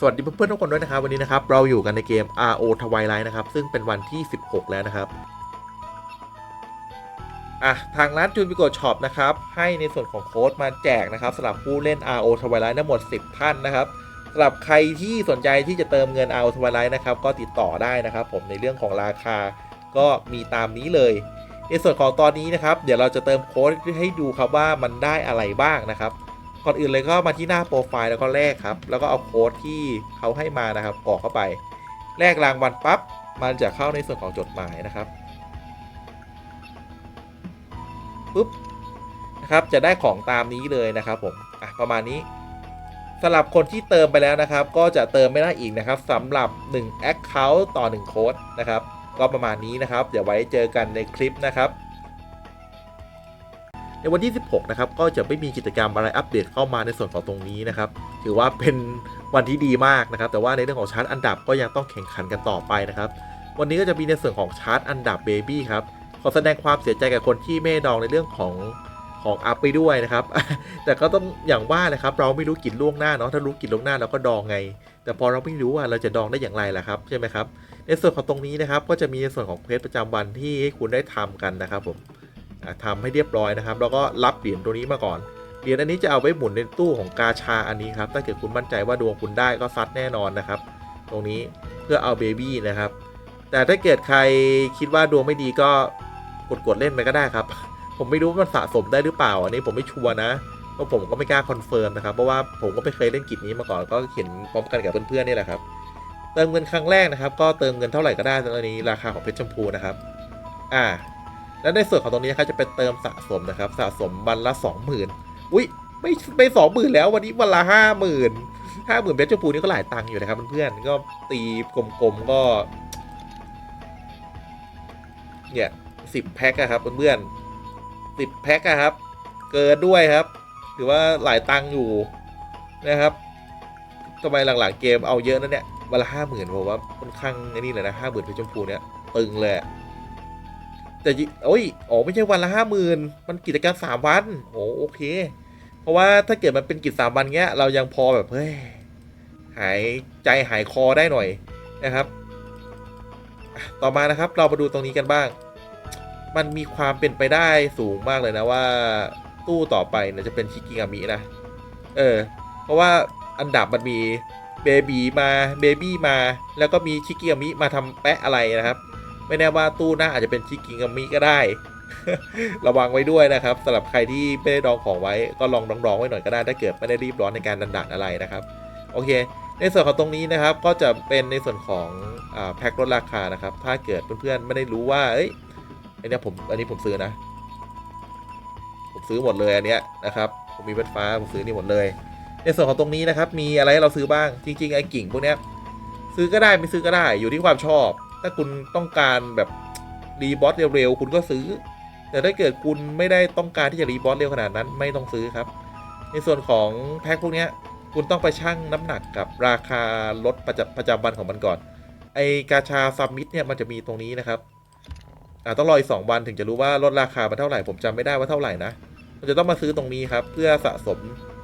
สวัสดีเพื่อนๆทุกคนด้วยนะครับวันนี้นะครับเราอยู่กันในเกม RO Twilight นะครับซึ่งเป็นวันที่ 16 แล้วนะครับอะทางร้านจูนบิโกช็อปนะครับให้ในส่วนของโค้ดมาแจกนะครับสำหรับผู้เล่น RO Twilight ทั้งหมด 10 ท่านนะครับสำหรับใครที่สนใจที่จะเติมเงิน RO Twilight นะครับก็ติดต่อได้นะครับ ผมในเรื่องของราคาก็มีตามนี้เลย ในส่วนของตอนนี้นะครับ เดี๋ยวเราจะเติมโค้ดให้ดูครับว่ามันได้อะไรบ้างนะครับ ก่อนอื่นเลยก็มาที่หน้าโปรไฟล์แล้วก็แลกครับ แล้วก็เอาโค้ดที่เขาให้มานะครับกรอกเข้าไป แลกรางวัลปั๊บมันจะเข้าในส่วนของจดหมายนะครับปุ๊บนะครับจะได้ของตามนี้เลยนะครับผมอะประมาณนี้สำหรับคนที่เติมไปแล้วนะครับ ก็จะเติมไม่ได้อีกนะครับสำหรับ1 Account ต่อ 1 โค้ดนะครับ ก็ประมาณนี้นะครับ เดี๋ยวไว้เจอกันในคลิปนะครับ ในวันที่ 16 นะครับ ก็จะไม่มีกิจกรรมอะไรอัปเดตเข้ามาในส่วนของตรงนี้นะครับ ถือว่าเป็นวันที่ดีมากนะครับ แต่ว่าในเรื่องของชาร์ตอันดับก็ยังต้องแข่งขันกันต่อไปนะครับ วันนี้ก็จะมีในส่วนของชาร์ตอันดับเบบี้ครับ ขอแสดงความเสียใจกับคนที่ไม่ดองในเรื่องของของอัพไปด้วยนะครับ แต่ก็ต้องอย่างว่านะครับ เราไม่รู้กิจล่วงหน้าเนาะ ถ้ารู้กิจล่วงหน้าเราก็ดองไง แต่พอเราไม่รู้ว่าเราจะดองได้อย่างไรล่ะครับใช่ไหมครับ ในส่วนของตรงนี้นะครับ ก็จะมีในส่วนของเควสประจำวันที่ให้คุณได้ทำกันนะครับผม ทำให้เรียบร้อยนะครับ แล้วก็รับเหรียญตัวนี้มาก่อน เหรียญอันนี้จะเอาไว้หมุนในตู้ของกาชาอันนี้ครับ ถ้าเกิดคุณมั่นใจว่าดวงคุณได้ก็ซัดแน่นอนนะครับ ตรงนี้เพื่อเอาเบบี้นะครับ แต่ถ้าเกิดใครคิดว่าดวงไม่ดีก็กดกดๆเล่นไปก็ได้ครับ ผมไม่รู้ว่ามันสะสมได้หรือเปล่า อันนี้ผมไม่ชัวร์นะเพราะผมก็ไม่กล้าคอนเฟิร์มนะครับ เพราะว่าผมก็ไม่เคยเล่นกิจนี้มาก่อน ก็เห็นพร้อมกันกับเพื่อนๆนี่แหละครับ เติมเงินครั้งแรกนะครับ ก็เติมเงินเท่าไหร่ก็ได้ตอนนี้ราคาของเพชรชมพูนะครับ อ่า แล้วในส่วนของตรงนี้นะครับจะเป็นเติมสะสมนะครับ สะสมวันละสองหมื่นอุ้ยไม่ไม่สองหมื่นแล้ววันนี้วันละห้าหมื่นห้าหมื่นเบสจูปูนี่ก็หลายตังค์อยู่นะครับเพื่อนๆก็ตีกลมๆก็เนี่ยสิบแพ็คอะครับเพื่อนๆสิบแพ็คอะครับ เกินด้วยครับถือว่าหลายตังค์อยู่นะครับทำไมหลังๆเกมเอาเยอะนะเนี่ยวันละห้าหมื่นผมว่าค่อนข้างนี่เลยนะห้าหมื่นเพชรชมพูเนี่ยตึงเลยอะ แต่ยิโอ้ยอ๋อไม่ใช่วันละห้าหมื่นมันกิจการสามวันโอ้โอเค เพราะว่าถ้าเกิดมันเป็นกิจสามวันเงี้ย เรายังพอแบบเฮ้ยหายใจหายคอได้หน่อยนะครับ ต่อมานะครับเรามาดูตรงนี้กันบ้าง มันมีความเป็นไปได้สูงมากเลยนะว่า ตู้ต่อไปนี่ยจะเป็นชิกิงามินะ เออ เพราะว่าอันดับมันมีเบบีมาเบบี้มา แล้วก็มีชิกิงามิมาทำแปะอะไรนะครับ ไม่แน่ว่าตู้หน้าอาจจะเป็นชิกิงามิก็ได้ ระวังไว้ด้วยนะครับสำหรับใครที่ไม่ได้ดองของไว้ก็ลองดองๆไว้หน่อยก็ได้ถ้าเกิดไม่ได้รีบร้อนในการดันดันอะไรนะครับโอเค ในส่วนของตรงนี้นะครับก็จะเป็นในส่วนของอแพ็คลดราคานะครับ ถ้าเกิดเพื่อนๆไม่ได้รู้ว่าเอ้ยอันเนี้ยผมอันนี้ผมซื้อนะ ผมซื้อหมดเลยอันเนี้ยนะครับผมมีเว็บฟ้าผมซื้อนี่หมดเลย ในส่วนของตรงนี้นะครับ มีอะไรให้เราซื้อบ้างจริงๆไอ้กิ่งพวกเนี้ยซื้อก็ได้ไม่ซื้อก็ได้อยู่ที่ความชอบ ถ้าคุณต้องการแบบรีบอสเร็วๆคุณก็ซื้อ แต่ถ้าเกิดคุณไม่ได้ต้องการที่จะรีบอสเร็วขนาดนั้นไม่ต้องซื้อครับ ในส่วนของแพ็คพวกนี้คุณต้องไปชั่งน้ำหนักกับราคารถประจำประจำวันของมันก่อน ไอกาชาซัมมิตเนี่ยมันจะมีตรงนี้นะครับอ่าต้องรออีกสองวันถึงจะรู้ว่าลดราคามาเท่าไหร่ผมจำไม่ได้ว่าเท่าไหร่นะมันจะต้องมาซื้อตรงนี้ครับ เพื่อสะสม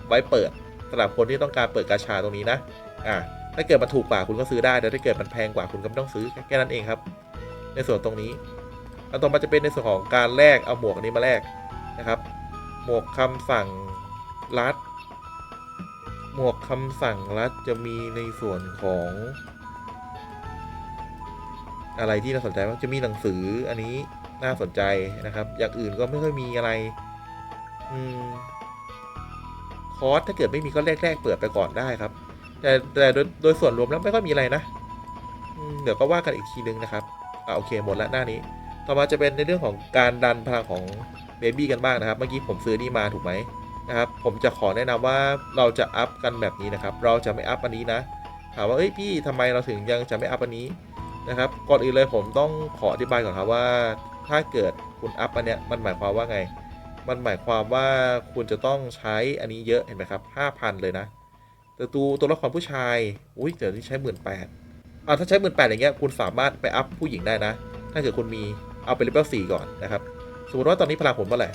ไว้เปิดสำหรับคนที่ต้องการเปิดกาชาตรงนี้นะ อ่า ถ้าเกิดมันถูกกว่าคุณก็ซื้อได้แต่ถ้าเกิดมันแพงกว่าคุณก็ไม่ต้องซื้อแค่นั้นเองครับ ในส่วนตรงนี้แล้วต่อมาจะเป็นในส่วนของการแลกเอาหมวกอันนี้มาแลกนะครับ หมวกคำสั่งรัด หมวกคำสั่งรัดจะมีในส่วนของ อะไรที่น่าสนใจบ้าจะมีหนังสืออันนี้น่าสนใจนะครับ อย่างอื่นก็ไม่ค่อยมีอะไร อืมคอร์สถ้าเกิดไม่มีก็แรกๆเปิดไปก่อนได้ครับ แต่แต่โดยโดยส่วนรวมแล้วไม่ค่อยมีอะไรนะเดี๋ยวก็ว่ากันอีกทีนึงนะครับอ่าโอเคหมดแล้วหน้านี้ ต่อมาจะเป็นในเรื่องของการดันพลังของเบบี้กันบ้างนะครับ เมื่อกี้ผมซื้อนี่มาถูกไหมนะครับ ผมจะขอแนะนำว่าเราจะอัพกันแบบนี้นะครับ เราจะไม่อัพอันนี้นะ ถามว่าเอ้ยพี่ทำไมเราถึงยังจะไม่อัพอันนี้นะครับ ก่อนอื่นเลยผมต้องขออธิบายก่อนครับว่า ถ้าเกิดคุณอัพอันเนี้ยมันหมายความว่าไง มันหมายความว่าคุณจะต้องใช้อันนี้เยอะเห็นไหมครับ5,000 เลยนะ แต่ตัวตัวละครผู้ชายอุ้ยเดี๋ยวนี้ใช้หมื่นแปดอ่าถ้าใช้หมื่นแปดอย่างเงี้ยคุณสามารถไปอัพผู้หญิงได้นะ ถ้าเกิดคุณมีเอาเป็นเลเวลสี่ก่อนนะครับ สมมติว่าตอนนี้พลังผมเท่าไหร่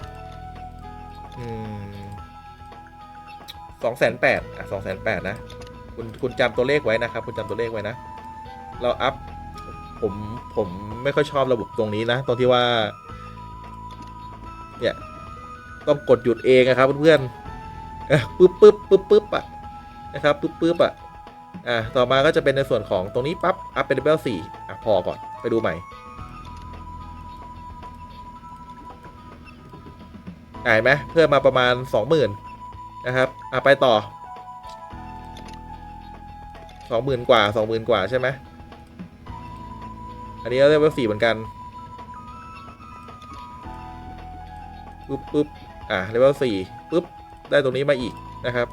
อืมสองแสนแปดอะสองแสนแปดนะ คุณคุณจำตัวเลขไว้นะครับ คุณจำตัวเลขไว้นะ เราอัพผมผมไม่ค่อยชอบระบบตรงนี้นะ ตรงที่ว่า เนี่ย ต้องกดหยุดเองนะครับเพื่อนๆปึ๊บปึ๊บปึ๊บปึ๊บอะ นะครับปึ๊บปึ๊บอะอะต่อมาก็จะเป็นในส่วนของตรงนี้ปั๊บอัพเป็นเลเวลสี่อะพอก่อนไปดูใหม่ห็นไหมเพิ่มมาประมาณสองหมื่นนะครับอะไปต่อสองหมื่นกว่าสองหมื่นกว่าใช่ไหมอันนี้ก็เลเวลสี่เหมือนกันปึ๊บปึ๊บอะเลเวลสี่ปึ๊บ ได้ตรงนี้มาอีกนะครับ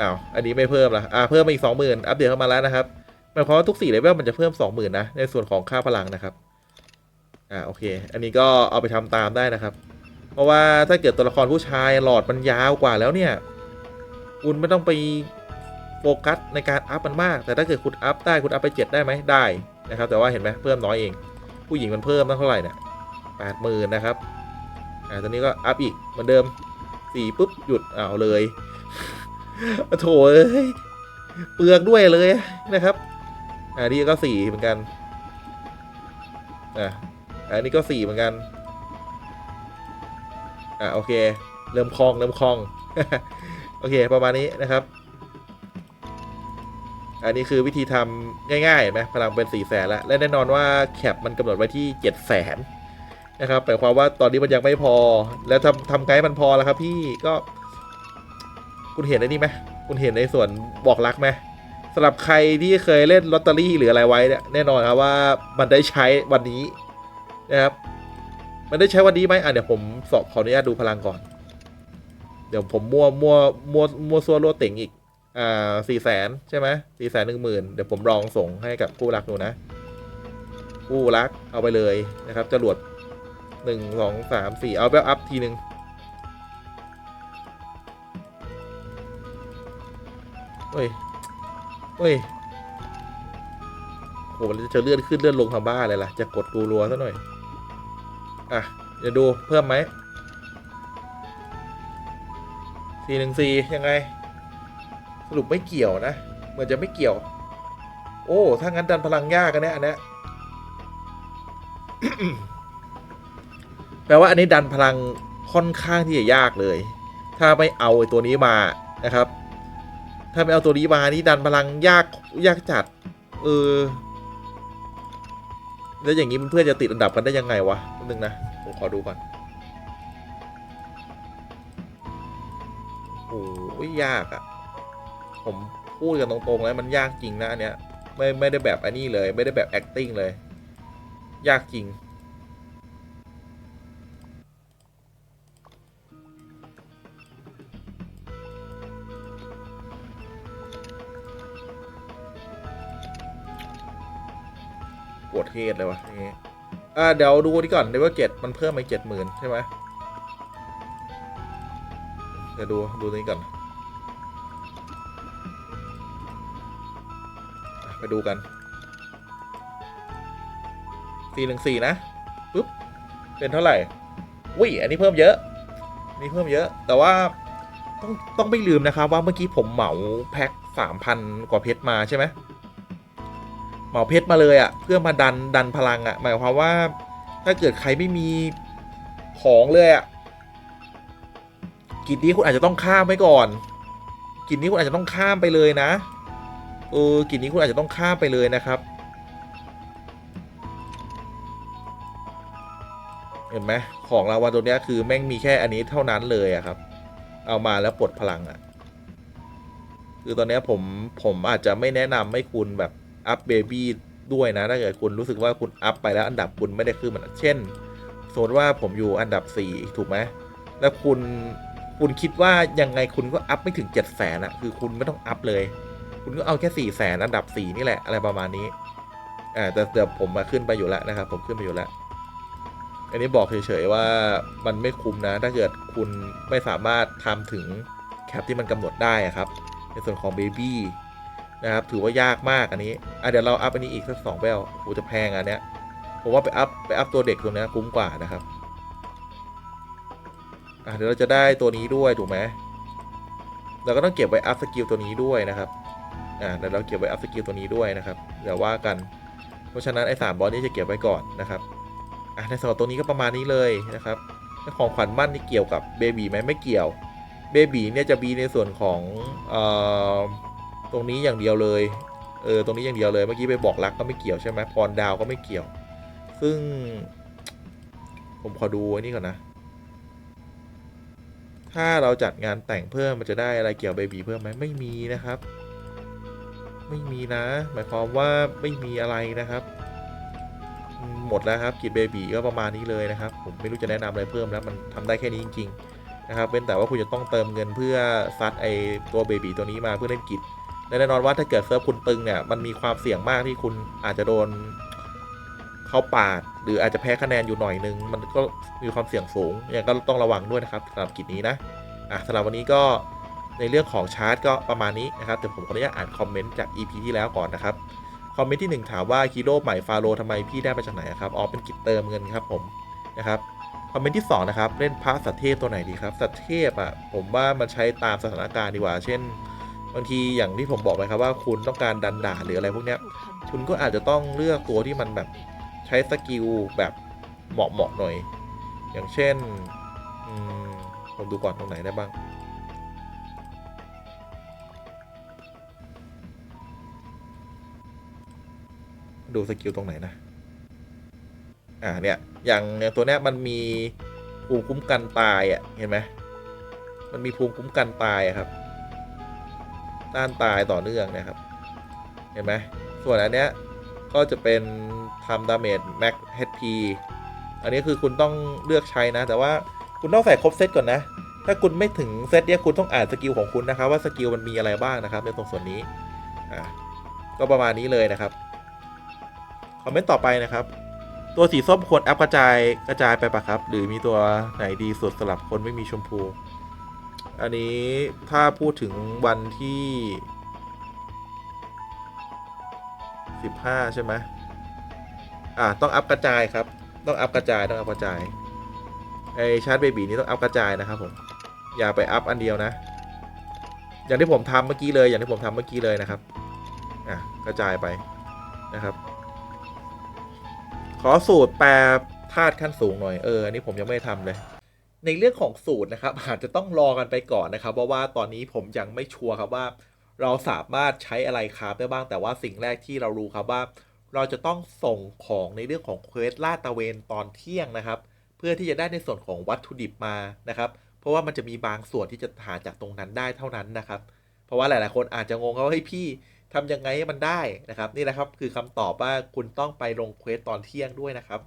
อ้าว อันนี้ไม่เพิ่มละอ่าเพิ่มมาอีกสองหมื่นอัปเดตเข้ามาแล้วนะครับหมายความว่าทุกสี่เลเวลมันจะเพิ่มสองหมื่นนะ ในส่วนของค่าพลังนะครับ อ่าโอเค อันนี้ก็เอาไปทำตามได้นะครับ เพราะว่าถ้าเกิดตัวละครผู้ชายหลอดมันยาวกว่าแล้วเนี่ย คุณไม่ต้องไปโฟกัสในการอัพมันมาก แต่ถ้าเกิดคุณอัพได้คุณอัพไปเจ็ดได้ไหมได้นะครับ แต่ว่าเห็นไหมเพิ่มน้อยเอง ผู้หญิงมันเพิ่มตั้งเท่าไหร่เนี่ยแปดหมื่นนะครับ อ่าตอนนี้ก็อัพอีกเหมือนเดิมสี่ปุ๊บหยุดอ้าวเลย โถเอ้ยเปลืองด้วยเลยนะครับ อ่านี่ก็สี่เหมือนกัน อ่าอันนี้ก็สี่เหมือนกัน อ่าโอเค เริ่มคลองเริ่มคลอง โอเค ประมาณนี้นะครับ อันนี้คือวิธีทำง่ายๆไหมพลังเป็นสี่แสนแล้วและแน่นอนว่าแคปมันกำหนดไว้ที่เจ็ดแสนนะครับหมายความว่าตอนนี้มันยังไม่พอ แล้วทำทำไกด์มันพอแล้วครับพี่ก็ คุณเห็นไอ้นี่ไหมคุณเห็นในส่วนบอกรักไหมสำหรับใครที่เคยเล่นลอตเตอรี่หรืออะไรไว้เนี่ยแน่นอนครับว่ามันได้ใช้วันนี้นะครับ มันได้ใช้วันนี้ไหมอะเดี๋ยวผมสอบขออนุญาตดูพลังก่อน เดี๋ยวผมมั่วมั่วมั่วมั่วซัวรัวเต่งอีกอ่าสี่แสนใช่ไหมสี่แสนหนึ่งหมื่นเดี๋ยวผมลองส่งให้กับคู่รักดูนะคู่รักเอาไปเลยนะครับจรวดหนึ่งสองสามสี่เอาไปอัพทีหนึ่ง เฮ้ยเฮ้ยโหมันจะเลื่อนขึ้นเลื่อนลงทำบ้าอะไรล่ะ จะกดดูรัวซะหน่อย อะ เดี๋ยวดูเพิ่มไหมสี่หนึ่งสี่ยังไง สรุปไม่เกี่ยวนะ เหมือนจะไม่เกี่ยว โอ้ ถ้างั้นดันพลังยากกันเนี่ยอันเนี้ยแปลว่าอันนี้ดันพลังค่อนข้างที่จะยากเลย ถ้าไม่เอาไอ้ตัวนี้มานะครับ ถ้าไม่เอาตัวนี้มานี่ดันพลังยากยากจัด เออ แล้วอย่างนี้มันเพื่อนจะติดอันดับกันได้ยังไงวะนึงนะ ผมขอดูก่อน โอ้ยยากอะ่ะ ผมพูดกันตรงๆแล้วมันยากจริงนะอันเนี้ย ไม่ไม่ได้แบบอันนี้เลย ไม่ได้แบบ acting เลย ยากจริง วดเทศเลยวะอย่างงี้อ่าเดี๋ยวดูนี่ก่อนเลเวลเจ็ดมันเพิ่มไปเจ็ดหมื่นใช่ไหมเดี๋ยวดูดูนี่ก่อนไปดูกันสี่หนึ่งสี่นะปุ๊บเป็นเท่าไหร่วิอันนี้เพิ่มเยอะนนี้เพิ่มเยอะ แต่ว่าต้องต้องไม่ลืมนะครับว่าเมื่อกี้ผมเหมาแพ็คสามพันกว่าเพชรมาใช่ไหม เหมาเพชรมาเลยอะ่ะเพื่อมาดันดันพลังอะ่ะหมายความว่าถ้าเกิดใครไม่มีของเลยอะ่ะกิจนี้คุณอาจจะต้องข้ามไว้ก่อน กิจนี้คุณอาจจะต้องข้ามไปเลยนะเออกิจนี้คุณอาจจะต้องข้ามไปเลยนะครับเห็นไหมของรางวัลตัวนี้คือแม่งมีแค่อันนี้เท่านั้นเลยอะครับ เอามาแล้วปลดพลังอะคือตอนนี้ผมผมอาจจะไม่แนะนำให้คุณแบบ อัพเบบี้ด้วยนะถ้าเกิดคุณรู้สึกว่าคุณอัพไปแล้วอันดับคุณไม่ได้ขึ้นเหมือนเช่นสมมติว่าผมอยู่อันดับ 4 ถูกไหมแล้วคุณคุณคิดว่ายังไงคุณก็อัพไม่ถึง7จ็ดแสนอะคือคุณไม่ต้องอัพเลย คุณก็เอาแค่4ี่แสนอันดับ 4 นี่แหละอะไรประมาณนี้อ่าแต่เดี๋ยวผมมาขึ้นไปอยู่แล้วนะครับ ผมขึ้นไปอยู่แล้วอันนี้บอกเฉยๆว่ามันไม่คุ้มนะ ถ้าเกิดคุณไม่สามารถทำถึงแคปที่มันกำหนดได้อะครับ ในส่วนของเบบี้ นะครับถือว่ายากมากอันนี้อะเดี๋ยวเราอัพอันนี้อีกสักสองแบลโอ้จะแพงอันเนี้ยผมว่าไปอัพไปอัพตัวเด็กตัวนี้คุ้มกว่านะครับอะเดี๋ยวเราจะได้ตัวนี้ด้วยถูกไหมเราก็ต้องเก็บไว้อัพสกิลตัวนี้ด้วยนะครับอ่าเดี๋ยวเราเก็บไว้อัพสกิลตัวนี้ด้วยนะครับเดี๋ยวว่ากัน เพราะฉะนั้นไอ้สามบอสนี้จะเก็บไว้ก่อนนะครับอะในส่วนของตัวนี้ก็ประมาณนี้เลยนะครับของขวัญมั่นนี่เกี่ยวกับเบบีไหมไม่เกี่ยวเบบีเนี่ยจะบีในส่วนของเอ่อ ตรงนี้อย่างเดียวเลย เออ ตรงนี้อย่างเดียวเลย เมื่อกี้ไปบอกรักก็ไม่เกี่ยวใช่ไหมพรดาวก็ไม่เกี่ยว ซึ่ง ผมขอดูอ้นี่ก่อนนะ ถ้าเราจัดงานแต่งเพิ่มมันจะได้อะไรเกี่ยวเบบีเพิ่มไหมไม่มีนะครับ ไม่มีนะ หมายความว่าไม่มีอะไรนะครับ หมดแล้วครับกิจเบบีก็ประมาณนี้เลยนะครับ ผมไม่รู้จะแนะนำอะไรเพิ่มแล้วมันทำได้แค่นี้จริง ๆ นะครับเป็นแต่ว่าคุณจะต้องเติมเงินเพื่อซัดไอตัวเบบีตัวนี้มาเพื่อเล่นกิจ และแน่นอนว่าถ้าเกิดเซิร์ฟคุณตึงเนี่ยมันมีความเสี่ยงมากที่คุณอาจจะโดนเขาปาด หรืออาจจะแพ้คะแนนอยู่หน่อยนึง มันก็มีความเสี่ยงสูงอย่างก็ต้องระวังด้วยนะครับสำหรับกิจนี้นะอะสำหรับวันนี้ก็ในเรื่องของชาร์จก็ประมาณนี้นะครับแต่ผมขออนุญาตอ่านคอมเมนต์จาก EP ที่แล้วก่อนนะครับคอมเมนต์ที่ 1 ถามว่าฮีโร่ใหม่ฟาโรทำไมพี่ได้มาจากไหนครับอ๋อเป็นกิจเติมเงินครับผมนะครับคอมเมนต์ที่ 2 นะครับ เล่นพระสัตเทพตัวไหนดีครับ สัตเทพอะผมว่ามันใช้ตามสถานการณ์ดีกว่า เช่น บางทีอย่างที่ผมบอกไปครับว่าคุณต้องการดันด่าหรืออะไรพวกเนี้ยคุณก็อาจจะต้องเลือกตัวที่มันแบบใช้สกิลแบบเหมาะเหมาะๆหน่อย อย่างเช่นผมดูก่อนตรงไหนได้บ้างดูสกิลตรงไหนนะ อ่าเนี่ย อย่างอย่างตัวเนี้ยมันมีภูมิคุ้มกันตายอะ่ะ เห็นไหม มันมีภูมิคุ้มกันตายอะครับ ต้านตายต่อเนื่องนะครับ เห็นไหมส่วนอันเนี้ยก็จะเป็นทำดาเมจแม็ก HP อันนี้คือคุณต้องเลือกใช้นะ แต่ว่าคุณต้องใส่ครบเซตก่อนนะ ถ้าคุณไม่ถึงเซตเนี้ยคุณต้องอ่านสกิลของคุณนะครับ ว่าสกิลมันมีอะไรบ้างนะครับ ในตรงส่วนนี้อ่าก็ประมาณนี้เลยนะครับคอมเมนต์ต่อไปนะครับ ตัวสีส้มควรอัพกระจายกระจายไปปะครับ หรือมีตัวไหนดีสุดสำหรับคนไม่มีชมพู อันนี้ถ้าพูดถึงวันที่ 15 ใช่ไหมอ่าต้องอัพกระจายครับ ต้องอัพกระจายต้องอัพกระจายไอชาร์จเบบีนี้ต้องอัพกระจายนะครับผมอย่าไปอัพอันเดียวนะ อย่างที่ผมทำเมื่อกี้เลย อย่างที่ผมทำเมื่อกี้เลยนะครับอะกระจายไปนะครับ ขอสูตรแปรธาตุขั้นสูงหน่อยเอออันนี้ผมยังไม่ได้ทำเลย ในเรื่องของสูตรนะครับอาจจะต้องรอกันไปก่อนนะครับเพราะว่าตอนนี้ผมยังไม่ชัวร์ครับว่า เราสามารถใช้อะไรคราฟได้บ้าง แต่ว่าสิ่งแรกที่เรารู้ครับว่า เราจะต้องส่งของในเรื่องของเควสลาดตะเวนตอนเที่ยงนะครับ เพื่อที่จะได้ในส่วนของวัตถุดิบมานะครับ เพราะว่ามันจะมีบางส่วนที่จะหาจากตรงนั้นได้เท่านั้นนะครับ เพราะว่าหลาย ๆ คนอาจจะงงว่าเฮ้ยพี่ทำยังไงให้มันได้นะครับ นี่แหละครับคือคำตอบว่าคุณต้องไปลงเควสตอนเที่ยงด้วยนะครับ